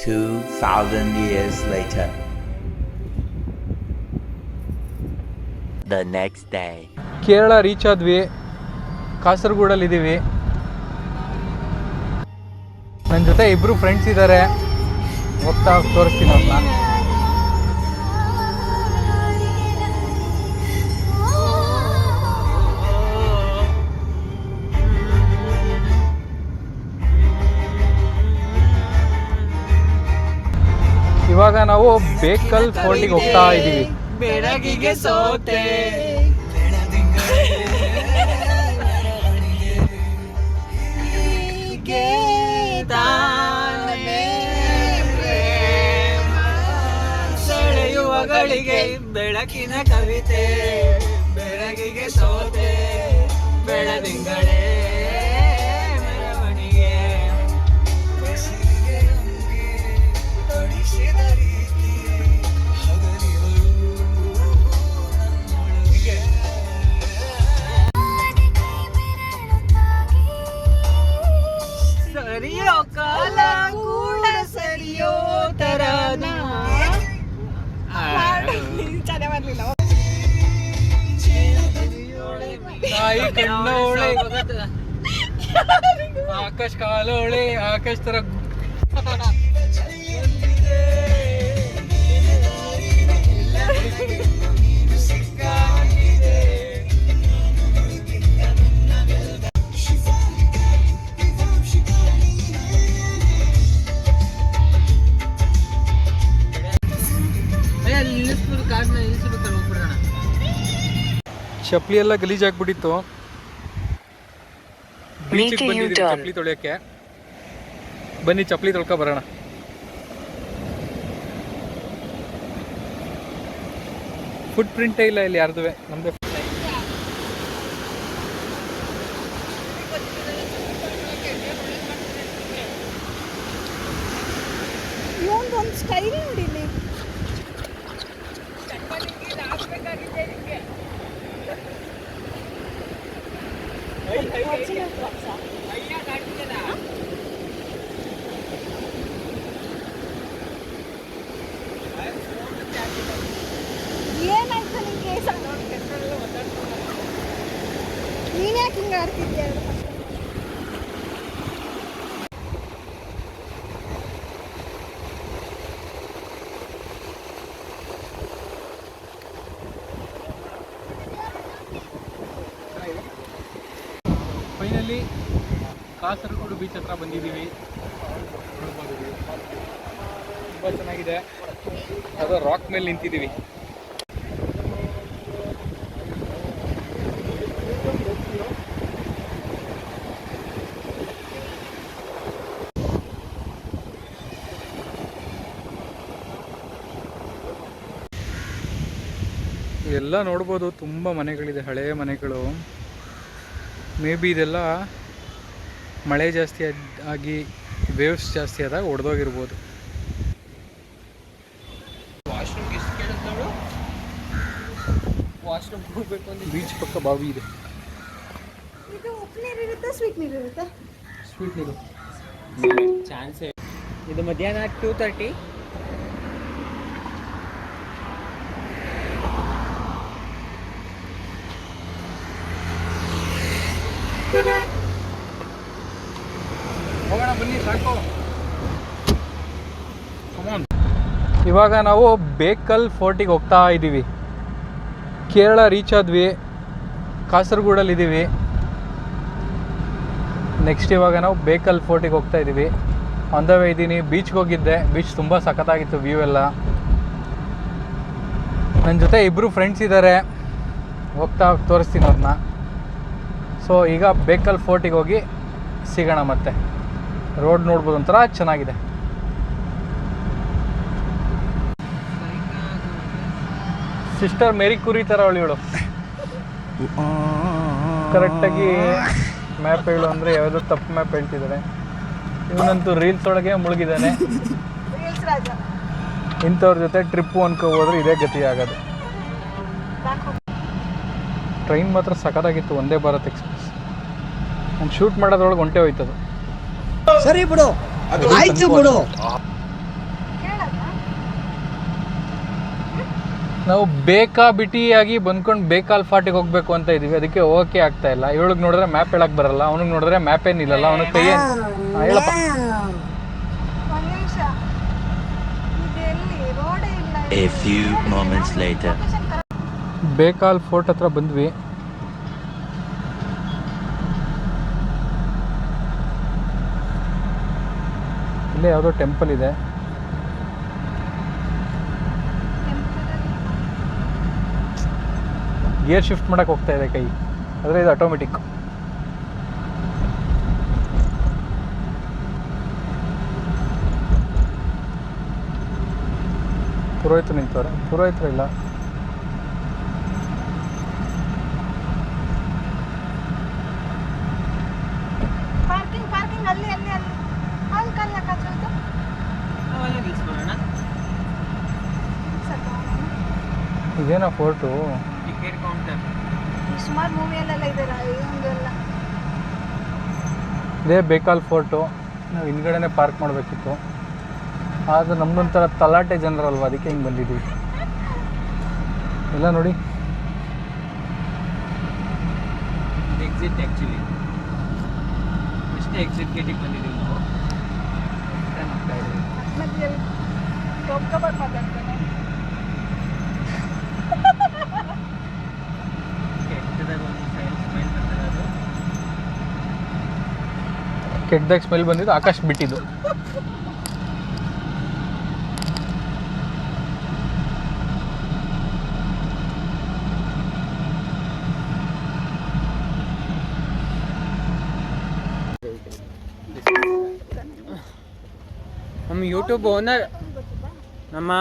2,000 years later. The next day. Kerala reach ಆದ್ವಿ ಕಾಸರಗೋಡಲ್ಲಿದ್ದೀವಿ ನನ್ನ ಜೊತೆ ಇಬ್ಬರು ಫ್ರೆಂಡ್ಸ್ ಇದ್ದಾರೆ ಹೋಗ್ತಾ ತೋರಿಸ್ತೀನಿ ಅವ್ರನ್ನ ನಾವು ಬೇಕಲ್ ಫೋರ್ಟಿಗೆ ಹೋಗ್ತಾ ಇದ್ದೀವಿ ಬೆಳಗಿಗೆ ಸೋತೆ ಹೀಗೆ ತಾನೇ ಪ್ರೇಮ ಸೆಳೆಯುವ ಗಳಿಗೆ ಬೆಳಕಿನ ಕವಿತೆ ಬೆಳಗಿಗೆ ಸೋತೆ ಬೆಳದಿಂಗಳೇ ತಾಯಿ ಕಣ್ಣೋಳೆ ಆಕಾಶ್ ಕಾಲೋಳೆ ಆಕಾಶ್ ತರ ಚಪ್ಲಿ ಎಲ್ಲ ಗಲೀಜಾಗ್ಬಿಟ್ಟಿತ್ತು ಬೀಚಿಗೆ ಬಂದಿದ್ದೀವಿ ಚಪ್ಲಿ ತೊಳೆಯೋಕ್ಕೆ. ಬನ್ನಿ ಚಪ್ಲಿ ತೊಳ್ಕೊ ಬರೋಣ. ಫುಟ್ ಪ್ರಿಂಟೇ ಇಲ್ಲ ಇಲ್ಲಿ ಯಾರ್ದುವೆ ನಮ್ದೇ ಒಂದು ಸ್ಟೈಲ್ ನೋಡಿ ಇಲ್ಲಿ Original crops ಆ? ಏನಾಯ್ತು ನಿಂಗೆ ನೀನ್ ಆಡ್ತಿದ್ದೆ? ಫೈನಲಿ ಕಾಸರಗೋಡು ಬೀಚ್ ಹತ್ರ ಬಂದಿದ್ದೀವಿ. ನೋಡ್ಬೋದು. ತುಂಬ ಚೆನ್ನಾಗಿದೆ. ಅದು ರಾಕ್ ಮೇಲೆ ನಿಂತಿದ್ದೀವಿ. ಎಲ್ಲ ನೋಡ್ಬೋದು. ತುಂಬ ಮನೆಗಳಿದೆ ಹಳೆಯ ಮನೆಗಳು. ಮೇ ಬಿ ಇದೆಲ್ಲ ಮಳೆ ಜಾಸ್ತಿ ಆಗಿ ವೇವ್ಸ್ ಜಾಸ್ತಿ ಆದಾಗ ಒಡೆದೋಗಿರ್ಬೋದು. ಬೀಚ್ ಪಕ್ಕ ಬಾವಿ ಇದೆ. ಸ್ವೀಟ್ ನೀರು ಚಾನ್ಸೇ ಇದು ಮಧ್ಯಾಹ್ನ ಟೂ ತರ್ಟಿ ಇವಾಗ ನಾವು ಬೇಕಲ್ ಫೋರ್ಟಿಗೆ ಹೋಗ್ತಾ ಇದ್ದೀವಿ. ಕೇರಳ ರೀಚ್ ಆದ್ವಿ. ಕಾಸರಗೋಡಲ್ಲಿದ್ದೀವಿ ನೆಕ್ಸ್ಟ್ ಇವಾಗ ನಾವು ಬೇಕಲ್ ಫೋರ್ಟಿಗೆ ಹೋಗ್ತಾ ಇದ್ದೀವಿ. ಆನ್ ದ ವೇ ಇದ್ದೀನಿ. ಬೀಚ್ಗೆ ಹೋಗಿದ್ದೆ. ಬೀಚ್ ತುಂಬ ಸಖತ್ತಾಗಿತ್ತು ವ್ಯೂ ಎಲ್ಲ. ನನ್ನ ಜೊತೆ ಇಬ್ಬರು ಫ್ರೆಂಡ್ಸ್ ಇದ್ದಾರೆ ಹೋಗ್ತಾ ತೋರಿಸ್ತೀನಿ ಅವ್ರನ್ನ ಸೊ ಈಗ ಬೇಕಲ್ ಫೋರ್ಟಿಗೆ ಹೋಗಿ ಸಿಗೋಣ ಮತ್ತೆ. ರೋಡ್ ನೋಡ್ಬೋದು ಒಂಥರ ಚೆನ್ನಾಗಿದೆ. ಸಿಸ್ಟರ್ ಮೇರಿ ಕುರಿ ಥರ ಅವಳು ಇವಳು. ಕರೆಕ್ಟಾಗಿ ಮ್ಯಾಪ್ ಹೇಳು ಅಂದರೆ ಯಾವುದೋ ತಪ್ಪು ಮ್ಯಾಪ್ ಹೇಳ್ತಿದ್ದಾರೆ ಇವನಂತೂ ರೀಲ್ಸ್ ಒಳಗೆ ಮುಳುಗಿದ್ದಾನೆ. ಇಂಥವ್ರ ಜೊತೆ ಟ್ರಿಪ್ಪು ಅನ್ಕೋ ಹೋದ್ರೆ ಇದೇ ಗತಿ ಆಗೋದು. ಟ್ರೈನ್ ಮಾತ್ರ ಸಖತ್ತಾಗಿತ್ತು ಒಂದೇ ಭಾರತ್ ಎಕ್ಸ್ಪ್ರೆಸ್. ನಾನು ಶೂಟ್ ಮಾಡೋದ್ರೊಳಗೆ ಒಂಟೆ ಹೋಯ್ತದ. ಸರಿ ಬಿಡು. ಆಯ್ತು ಬಿಡು. ನಾವು ಬೇಕಾ ಬಿಟಿಯಾಗಿ ಬಂದ್ಕೊಂಡು ಬೇಕಾಲ್ ಫಾಟಿಗೆ ಹೋಗ್ಬೇಕು ಅಂತ ಇದೀವಿ. ಅದಕ್ಕೆ ಓಕೆ ಆಗ್ತಾ ಇಲ್ಲ. ಇವಳಿಗೆ ನೋಡಿದ್ರೆ ಮ್ಯಾಪ್ ಹೇಳಕ್ ಬರಲ್ಲ. ಅವನಿಗೆ ನೋಡಿದ್ರೆ ಮ್ಯಾಪ್ ಏನಿಲ್ಲಲ್ಲ ಅವನ ಕೈ ಹೇಳಪ್ಪ. A few moments later. Bekal fort ಹತ್ರ ಬಂದ್ವಿ. ಇಲ್ಲೇ ಯಾವುದೋ ಟೆಂಪಲ್ ಇದೆ. ಗೇರ್ ಶಿಫ್ಟ್ ಮಾಡಕ್ಕೆ ಹೋಗ್ತಾ ಇದೆ ಕೈ. ಆದರೆ ಇದು ಆಟೋಮೆಟಿಕ್. ಪುರೋಹಿತರು ನಿಂತವ್ರೆ. ಪುರೋಹಿತರು ಇಲ್ಲ ಪಾರ್ಕಿಂಗ್ ಪಾರ್ಕಿಂಗ್ ಅಲ್ಲಿ ಅಲ್ಲಿ ಅಲ್ಲಿ ಅಲ್ಲಿ ಕಲ್ಲ ಕಚ್ಚೋದು ನಾವಲ್ಲೇ ನಿಲ್ಸ್ಬಿಡೋಣ ಇದೇನಾ ಫೋರ್ಟು ಟಿಕೆಟ್ ಕೌಂಟರ್. ಸುಮಾರು ಮೂವಿಯಲ್ಲೆಲ್ಲ ಇದೆಲ್ಲ ಇದೊಂದೆಲ್ಲ ಇದೇ ಬೇಕಾಲ್ ಫೋರ್ಟು. ನಾವು ಹಿಂದ್ಗಡೆನೆ ಪಾರ್ಕ್ ಮಾಡಬೇಕಿತ್ತು. ಆದರೆ ನಮ್ಮದೊಂಥರ ತಲಾಟೆ ಜನರಲ್ವ? ಅದಕ್ಕೆ ಹಿಂಗೆ ಬಂದಿದ್ದೀವಿ. ಎಲ್ಲ ನೋಡಿ. ಎಕ್ಸಿಟ್ ಆ್ಯಕ್ಚುಲಿ ಅಷ್ಟೇ ಎಕ್ಸಿಟ್ ಗೇಟಿಗೆ ಬಂದಿದ್ದೀವಿ ನಾವು. Return ಆಗ್ತಾ ಇದೀವಿ. ಮತ್ತೆ ಗಬ್ ಗಬಾಗ್ ಮಾತಾಡ್ತಾನೆ ಕೆಟ್ಟದಾಗ ಒಂದು ಸೈಡ್ ಸ್ಮೈಲ್ ಬರ್ತಾರೆ ಅದು ಕೆಟ್ಟದಾಗ ಸ್ಮೆಲ್ ಬಂದಿದ್ದು, ಆಕಾಶ್ ಬಿಟ್ಟಿದ್ದು. ನಮ್ಮ ಯೂಟ್ಯೂಬ್ ಓನರ್ ನಮ್ಮ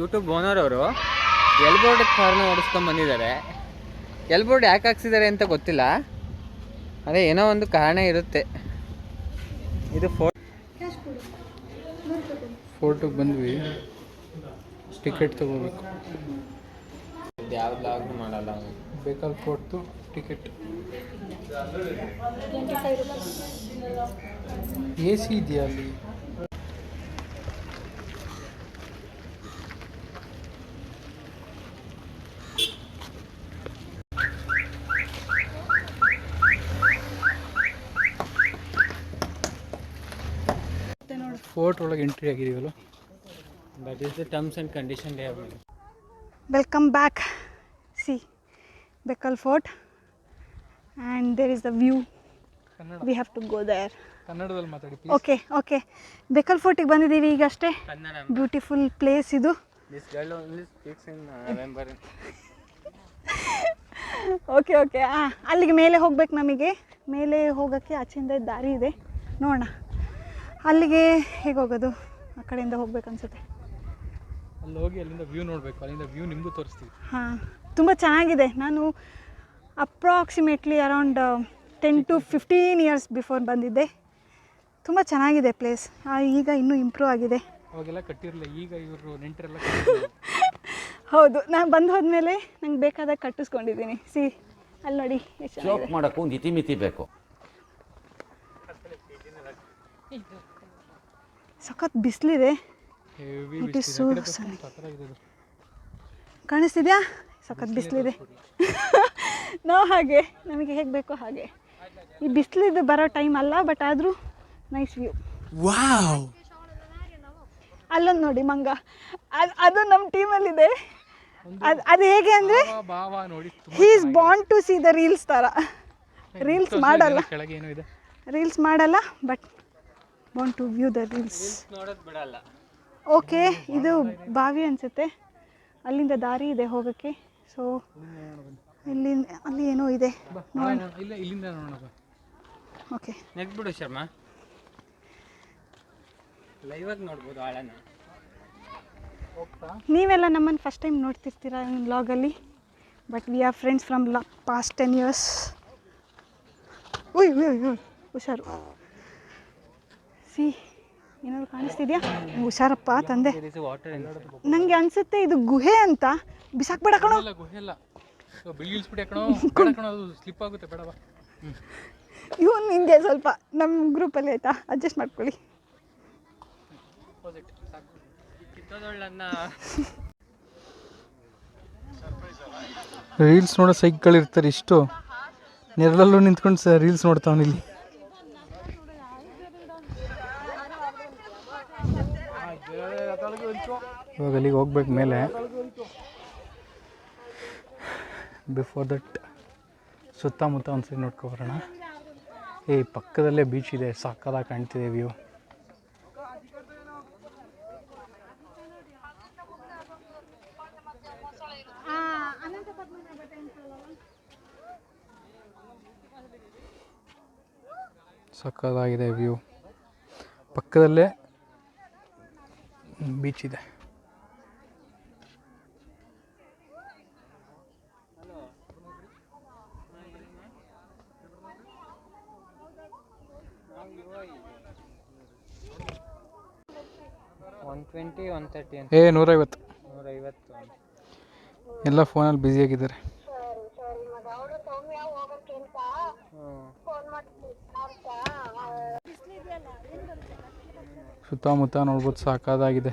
ಯೂಟ್ಯೂಬ್ ಓನರ್ ಅವರು ಎಲ್ಬೋರ್ಡ್ ಕಾರ್ನ ಓಡಿಸ್ಕೊಂಡು ಬಂದಿದ್ದಾರೆ. ಎಲ್ಬೋರ್ಡ್ ಯಾಕೆ ಹಾಕ್ಸಿದ್ದಾರೆ ಅಂತ ಗೊತ್ತಿಲ್ಲ. ಅದೇ ಏನೋ ಒಂದು ಕಾರಣ ಇರುತ್ತೆ. ಇದು ಫೋರ್ ಕ್ಯಾಶ್ ಕೊಡು. ಫೋರ್ಟಿಗೆ ಬಂದ್ವಿ. ಟಿಕೆಟ್ ತಗೋಬೇಕು. ಯಾವ ಬ್ಲಾಗ್ ಮಾಡಲ್ಲ Bekal fort ticket. A sea ಇದೆಯಾ ಅಲ್ಲಿ ನೋಡು ಎಂಟ್ರಿ ಆಗಿದೀವಲ್ಲ? That is the terms and condition they have made. Welcome back see Bekal fort and there is the view we have to go there ಕನ್ನಡದಲ್ಲಿ ಮಾತಾಡಿ okay okay ಬೆಕಲ್ ಫೋರ್ಟಿಗೆ ಬಂದಿದ್ದೀವಿ ಈಗ ಅಷ್ಟೇ. ಬ್ಯೂಟಿಫುಲ್ ಪ್ಲೇಸ್ ಇದು. This girl only speaks in November. Okay okay ಹಾಂ ಅಲ್ಲಿಗೆ ಮೇಲೆ ಹೋಗ್ಬೇಕು ನಮಗೆ. ಮೇಲೆ ಹೋಗೋಕ್ಕೆ ಆಚೆಯಿಂದ ದಾರಿ ಇದೆ. ನೋಡೋಣ. ಅಲ್ಲಿಗೆ ಹೇಗೆ ಹೋಗೋದು? ಆ ಕಡೆಯಿಂದ ಹೋಗ್ಬೇಕು ಅನ್ಸುತ್ತೆ. ಅಲ್ಲಿ ಹೋಗಿ ಅಲ್ಲಿಂದ ವ್ಯೂ ನೋಡಬೇಕು. ಅಲ್ಲಿಂದ ವ್ಯೂ ನಿಮಗೂ ತೋರಿಸ್ತೀವಿ. ಹಾಂ ತುಂಬ ಚೆನ್ನಾಗಿದೆ. ನಾನು approximately around ten to fifteen years before ಬಂದಿದ್ದೆ. ತುಂಬ ಚೆನ್ನಾಗಿದೆ ಪ್ಲೇಸ್ ಈಗ ಇನ್ನೂ ಇಂಪ್ರೂವ್ ಆಗಿದೆ. ಅವಾಗೆಲ್ಲ ಕಟ್ಟಿರಲಿಲ್ಲ. ಈಗ ಇವರು ನೆಂಟರೆಲ್ಲ ಹೌದು. ನಾನು ಬಂದು ಹೋದ್ಮೇಲೆ ನಂಗೆ ಬೇಕಾದಾಗ ಕಟ್ಟಿಸ್ಕೊಂಡಿದ್ದೀನಿ. ಸಿ ಅಲ್ಲಿ ನೋಡಿ ಎಷ್ಟು ಮಾಡೋಕ್ಕೂ ಒಂದು ಇತಿಮಿತಿ ಬೇಕು ಸಖತ್ ಬಿಸಿಲಿದೆ. Heavy It so. ಇದೆ ಕಾಣಿಸ್ತಿದ್ಯಾ? ಸಖತ್ ಬಿಸಿಲಿದೆ. ನಾವು ಹಾಗೆ. ನಮಗೆ ಹೇಗೆ ಬೇಕೋ ಹಾಗೆ. ಈ ಬಿಸಿಲಿದ್ದು ಬರೋ ಟೈಮ್ ಅಲ್ಲ ಬಟ್ ಆದರೂ ನೈಸ್ ವ್ಯೂ. ವಾವ್! ಅಲ್ಲೊಂದು ನೋಡಿ ಮಂಗ. ಅದು ಅದು ನಮ್ಮ ಟೀಮಲ್ಲಿದೆ. ಅದು ಅದು ಹೇಗೆ ಅಂದರೆ he is bound to see the reels ಥರ ರೀಲ್ಸ್ ಮಾಡಲ್ಲ. ಕೆಳಗೆ ಏನೋ ಇದೆ. ರೀಲ್ಸ್ ಮಾಡಲ್ಲ but bound to view the reels ನೋಡೋದು ಬಿಡಲ್ಲ. ಓಕೆ ಇದು ಬಾವಿ ಅನಿಸುತ್ತೆ. ಅಲ್ಲಿಂದ ದಾರಿ ಇದೆ ಹೋಗೋಕ್ಕೆ. ಸೊ ಇಲ್ಲಿ ಅಲ್ಲಿ ಏನೋ ಇದೆ. ನೋಡೋಣ. ಇಲ್ಲಿಂದ. ಓಕೆ ನೆಗ್ಬಿಡು ಶರ್ಮಾ. ಲೈವಾಗಿ ನೋಡ್ಬೋದು ಆಳನ. ನೀವೆಲ್ಲ ನಮ್ಮನ್ನು ಫಸ್ಟ್ ಟೈಮ್ ನೋಡ್ತಿರ್ತೀರಾ ಲಾಗಲ್ಲಿ but we are friends from the past ten years ಉಯ್ ಉಯ್ ಉಯ್ ಹುಷಾರು ಸಿ ಏನಾದ್ರು ಕಾಣಿಸ್ತಿದ್ಯಾ? ಹುಷಾರಪ್ಪ ತಂದೆ. ನಂಗೆ ನನಗೆ ಅನಿಸುತ್ತೆ ಇದು ಗುಹೆ ಅಂತ. ಬಿಸಾಕ್ಬೇಡ ಕಣೋ. ಇವನು ನಿಂಗೆ ಸ್ವಲ್ಪ ನಮ್ಮ ಗ್ರೂಪಲ್ಲಿ ಆಯ್ತಾ? ಅಡ್ಜಸ್ಟ್ ಮಾಡ್ಕೊಳ್ಳಿ. ರೀಲ್ಸ್ ನೋಡೋ ಸೈಕ್ಗಳಿರ್ತಾರೆ ಇಷ್ಟು. ನೆರಳಲ್ಲೂ ನಿಂತ್ಕೊಂಡು ಸ ರೀಲ್ಸ್ ನೋಡ್ತಾವನು ಇವಾಗ ಅಲ್ಲಿಗೆ ಹೋಗ್ಬೇಕು ಮೇಲೆ. ಬಿಫೋರ್ ದಟ್ ಸುತ್ತಮುತ್ತ ಒಂದ್ಸರಿ ನೋಡ್ಕೊಬರೋಣ ಏ ಪಕ್ಕದಲ್ಲೇ ಬೀಚ್ ಇದೆ, ಸಾಕದಾಗಿ ಕಾಣ್ತಿದೆ ವ್ಯೂ ಸಕ್ಕದಾಗಿದೆ ವ್ಯೂ ಪಕ್ಕದಲ್ಲೇ ಬೀಚ್ ಇದೆ. ಏ ನೂರೈವತ್ತು. ನೂರೈವತ್ತು ಎಲ್ಲ ಫೋನಲ್ಲಿ ಬ್ಯುಸಿಯಾಗಿದ್ದಾರೆ ಸುತ್ತಮುತ್ತ ನೋಡ್ಬೋದು ಸಾಕಾದಾಗಿದೆ.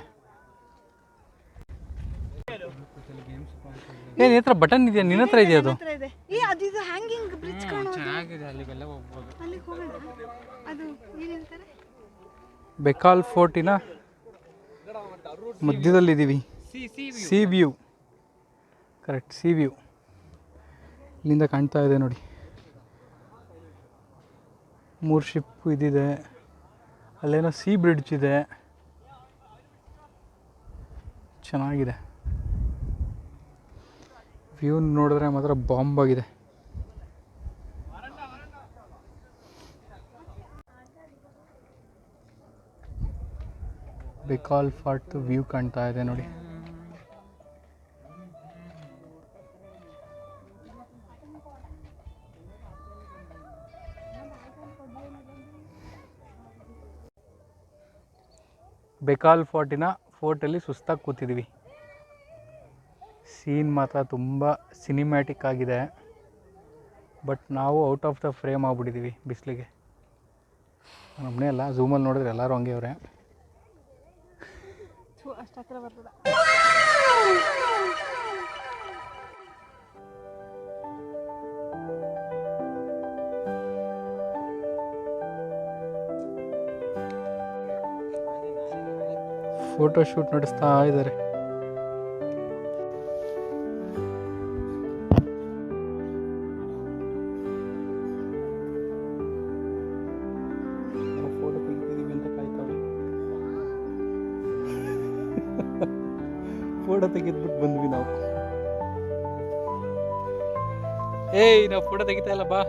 ಏ ನಿನ್ನ ಹತ್ರ ಬಟನ್ ಇದೆಯಾ? ನಿನ್ನ ಹತ್ರ ಇದೆಯಾ ಅದು? ಹತ್ರ ಏ ಅದು ಇದು ಹ್ಯಾಂಗಿಂಗ್ ಬ್ರಿಡ್ಜ್ ಕಾಣೋದು ಚೆನ್ನಾಗಿದೆ ಅಲ್ಲಿಗೆಲ್ಲ ಹೋಗ್ಬೋದು. ಅಲ್ಲಿಗೆ ಹೋಗೋಣ ಅದು ಏನು ಹೇಳ್ತಾರೆ ಬೆಕಾಲ್ ಫೋರ್ಟಿನ ಮಧ್ಯದಲ್ಲಿದ್ದೀವಿ. Sea view correct sea view ಇಲ್ಲಿಂದ ಕಾಣ್ತಾ ಇದೆ ನೋಡಿ. ಮೂರು ಶಿಪ್ ಇದಿದೆ. ಅಲ್ಲೇನೋ ಸಿ ಬ್ರಿಡ್ಜ್ ಇದೆ. ಚೆನ್ನಾಗಿದೆ. ವ್ಯೂ ನೋಡಿದ್ರೆ ಮಾತ್ರ ಬಾಂಬ್ ಆಗಿದೆ. ಬಿಕಾಲ್ ಫಾರ್ಟ್ ವ್ಯೂ ಕಾಣ್ತಾ ಇದೆ ನೋಡಿ. ಬೆಕಾಲ್ ಫೋರ್ಟಿನ ಫೋರ್ಟಲ್ಲಿ ಸುಸ್ತಾಗಿ ಕೂತಿದ್ದೀವಿ ಸೀನ್ ಮಾತ್ರ ತುಂಬ ಸಿನಿಮ್ಯಾಟಿಕ್ ಆಗಿದೆ. ಬಟ್ ನಾವು ಔಟ್ ಆಫ್ ದ ಫ್ರೇಮ್ ಆಗ್ಬಿಟ್ಟಿದ್ದೀವಿ ಬಿಸಿಲಿಗೆ. ನಮ್ಮನೇ ಅಲ್ಲ ಝೂಮಲ್ಲಿ ನೋಡಿದ್ರೆ ಎಲ್ಲರೂ ಹಂಗೆ ಅವರೇ. ಫೋಟೋ ಶೂಟ್ ನಡೆಸ್ತಾ ಇದ್ದಾರೆ. ಫೋಟೋ ತೆಗೆದ್ಬಿಟ್ಟು ಬಂದ್ವಿ ನಾವು. ಏಯ್ ನಾವು ಫೋಟೋ ತೆಗಿತಾ ಇಲ್ಲ ಬಾ.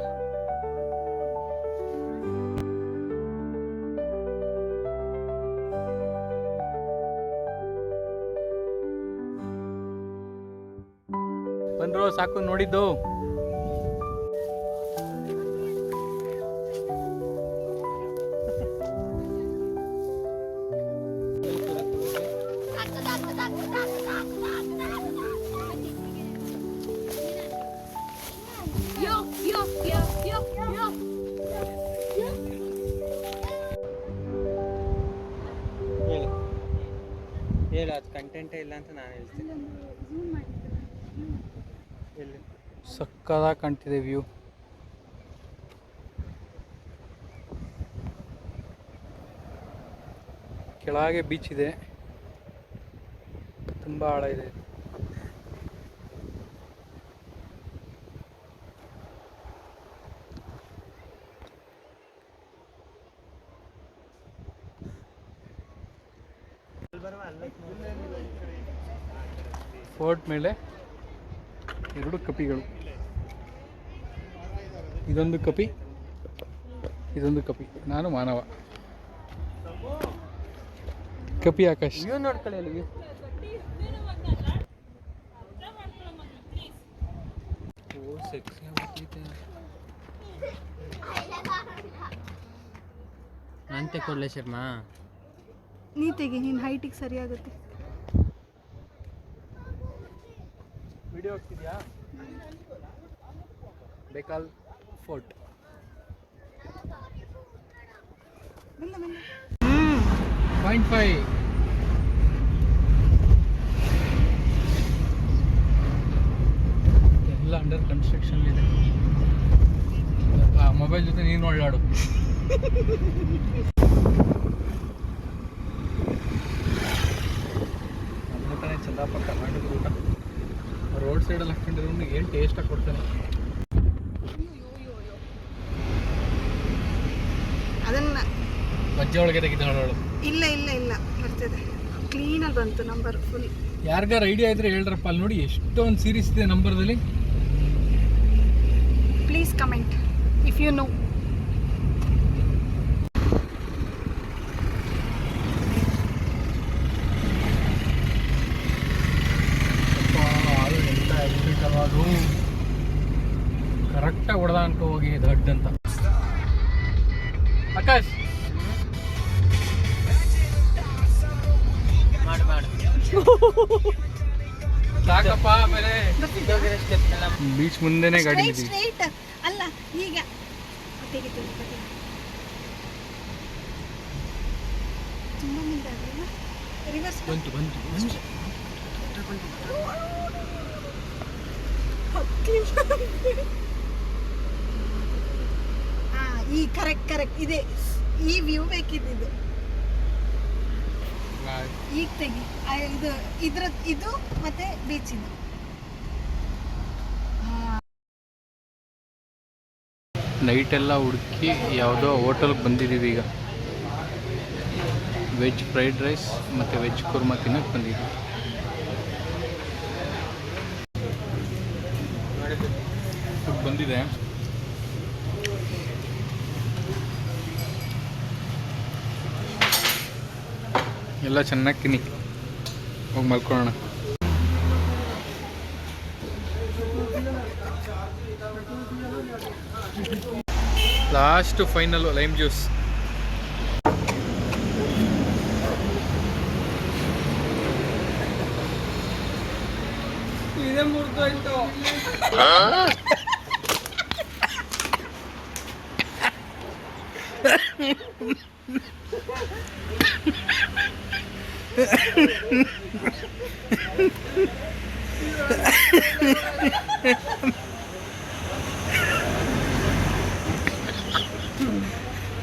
ಬಂದ್ರು ಸಾಕು ನೋಡಿದ್ದು. ಸಕ್ಕದಾಗಿ ಕಾಣ್ತಿದೆ ವ್ಯೂ. ಕೆಳಗೆ ಬೀಚ್ ಇದೆ. ತುಂಬ ಆಳ ಇದೆ. ಫೋರ್ಟ್ ಮೇಲೆ ಎರಡು ಕಪಿಗಳು. ಇದೊಂದು ಕಪಿ ಇದೊಂದು ಕಪಿ. ನಾನು ಮಾನವ. ಕಪಿ ಆಕಾಶ್. ನಾನು ತೆಕ್ಕೊಡ್ಲೆ ಶರ್ಮಾ. ನೀ ತೆಗಿ ನಿನ್ನ ಹೈಟಿಗೆ ಸರಿಯಾಗುತ್ತೆ ವಿಡಿಯೋ ಹೋಗ್ತಿದ್ಯಾ? Bekal? Fort point five direction ಇದೆ. ಮೊಬೈಲ್ ಜೊತೆ ನೀನು ಒಳ್ಳಾಡು. ಇಲ್ಲ ಇಲ್ಲ ಇಲ್ಲ. ಬರ್ತಿದೆ. ಕ್ಲೀನಲ್ಲಿ ಬಂತು ನಂಬರ್ ಫುಲ್ ಯಾರಿಗಾರ ಐಡಿಯಾ ಇದ್ರೆ ಹೇಳ್ರಪ್ಪ. ಅಲ್ಲಿ ನೋಡಿ ಎಷ್ಟೊಂದು ಸೀರೀಸ್ ಇದೆ ನಂಬರ್ದಲ್ಲಿ please comment if you know beach ಮುಂದೆನೆ ಗಾಡಿ ಸ್ಟ್ರೈಟ್ ಸ್ಟ್ರೈಟ್ ಅಲ್ಲ ಈಗ. ತೆಗಿತು ತುಂಬ ಮುಂದೆ ರಿವರ್ಸ್ ಬಂತು ಬಂತು ಬಂತು. ಹಾ ಈ ಕರೆಕ್ಟ್ ಕರೆಕ್ಟ್ ಇದೆ. ಈ ವ್ಯೂ ಬೇಕಿದ್ದು ಈಗ ತೆಗಿ. ಇದು ಇದ್ರ ಇದು ಮತ್ತೆ ಬೀಚ್ ಇದು. ನೈಟ್ ಎಲ್ಲ ಹುಡುಕಿ ಯಾವುದೋ ಹೋಟೆಲ್ಗೆ ಬಂದಿದ್ದೀವಿ ಈಗ. ವೆಜ್ ಫ್ರೈಡ್ ರೈಸ್ ಮತ್ತು ವೆಜ್ ಕುರ್ಮಾ ತಿನ್ನಕ್ಕೆ ಬಂದಿದ್ದೀವಿ. ಫುಡ್ ಬಂದಿದೆ. ಎಲ್ಲ ಚೆನ್ನಾಗಿ ತಿನ್ನಿ. ಹೋಗಿ ಮಲ್ಕೊಳ್ಳೋಣ. Last final lime juice.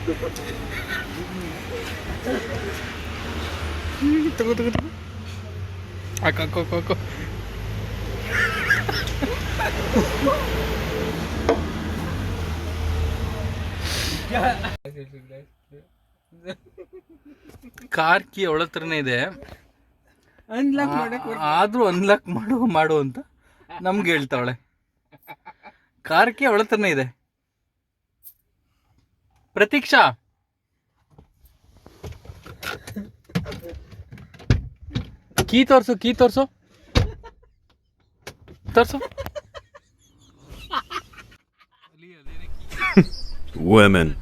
ಇದೇ tunggu tunggu. Ah kok kok ಹಾಕು ಕಾರ್ ಕಿ ಅವಳ ಹತ್ರನೇ ಇದೆ. ಅನ್ಲಾಕ್ ಮಾಡಕ್ ಆದ್ರೂ ಅನ್ಲಾಕ್ ಮಾಡು ಮಾಡು ಅಂತ ನಮ್ಗೆ ಹೇಳ್ತಾವಳೆ. ಕಾರ್ ಕಿ ಅವಳ ಹತ್ರನೇ ಇದೆ. प्रतीक्षा। की तोर्सो की तोरसो? तरसो। Women.